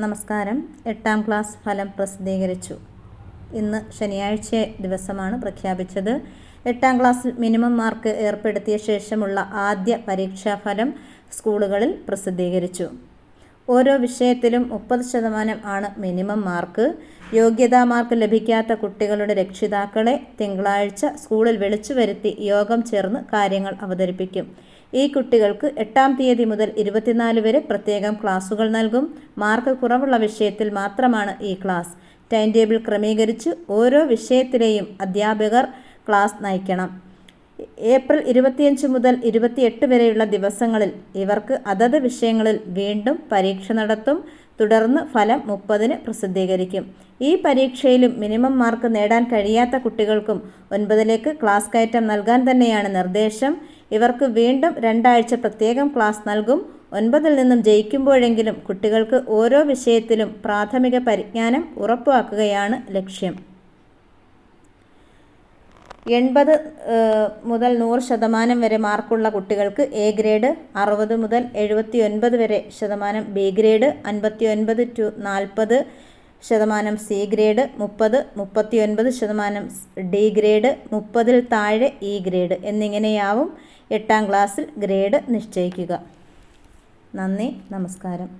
നമസ്കാരം. എട്ടാം ക്ലാസ് ഫലം പ്രസിദ്ധീകരിച്ചു. ഇന്ന് ശനിയാഴ്ച ദിവസമാണ് പ്രഖ്യാപിച്ചത്. എട്ടാം ക്ലാസ്സിൽ മിനിമം മാർക്ക് ഏർപ്പെടുത്തിയ ശേഷമുള്ള ആദ്യ പരീക്ഷാഫലം സ്കൂളുകളിൽ പ്രസിദ്ധീകരിച്ചു. ഓരോ വിഷയത്തിലും മുപ്പത് ശതമാനം ആണ് മിനിമം മാർക്ക്. യോഗ്യതാ മാർക്ക് ലഭിക്കാത്ത കുട്ടികളുടെ രക്ഷിതാക്കളെ തിങ്കളാഴ്ച സ്കൂളിൽ വിളിച്ചു വരുത്തി യോഗം ചേർന്ന് കാര്യങ്ങൾ അവതരിപ്പിക്കും. ഈ കുട്ടികൾക്ക് എട്ടാം തീയതി മുതൽ ഇരുപത്തിനാല് വരെ പ്രത്യേകം ക്ലാസുകൾ നൽകും. മാർക്ക് കുറവുള്ള വിഷയത്തിൽ മാത്രമാണ് ഈ ക്ലാസ്. ടൈം ടേബിൾ ക്രമീകരിച്ച് ഓരോ വിഷയത്തിലെയും അധ്യാപകർ ക്ലാസ് നയിക്കണം. ഏപ്രിൽ ഇരുപത്തിയഞ്ച് മുതൽ ഇരുപത്തിയെട്ട് വരെയുള്ള ദിവസങ്ങളിൽ ഇവർക്ക് അതത് വിഷയങ്ങളിൽ വീണ്ടും പരീക്ഷ നടത്തും. തുടർന്ന് ഫലം മുപ്പതിന് പ്രസിദ്ധീകരിക്കും. ഈ പരീക്ഷയിലും മിനിമം മാർക്ക് നേടാൻ കഴിയാത്ത കുട്ടികൾക്കും ഒൻപതിലേക്ക് ക്ലാസ് കയറ്റം നൽകാൻ തന്നെയാണ് നിർദ്ദേശം. ഇവർക്ക് വീണ്ടും രണ്ടാഴ്ച പ്രത്യേകം ക്ലാസ് നൽകും. ഒൻപതിൽ നിന്നും ജയിക്കുമ്പോഴെങ്കിലും കുട്ടികൾക്ക് ഓരോ വിഷയത്തിലും പ്രാഥമിക പരിജ്ഞാനം ഉറപ്പാക്കുകയാണ് ലക്ഷ്യം. എൺപത് മുതൽ നൂറ് ശതമാനം വരെ മാർക്കുള്ള കുട്ടികൾക്ക് എ ഗ്രേഡ് അറുപത് മുതൽ എഴുപത്തി ഒൻപത് വരെ ശതമാനം ബി ഗ്രേഡ് അൻപത്തി ഒൻപത് ടു നാൽപ്പത് ശതമാനം സി ഗ്രേഡ് മുപ്പത് മുപ്പത്തി ഒൻപത് ശതമാനം ഡി ഗ്രേഡ് മുപ്പതിൽ താഴെ ഇ ഗ്രേഡ് എന്നിങ്ങനെയാവും എട്ടാം ക്ലാസ്സിൽ ഗ്രേഡ് നിശ്ചയിക്കുക. നന്ദി നമസ്കാരം.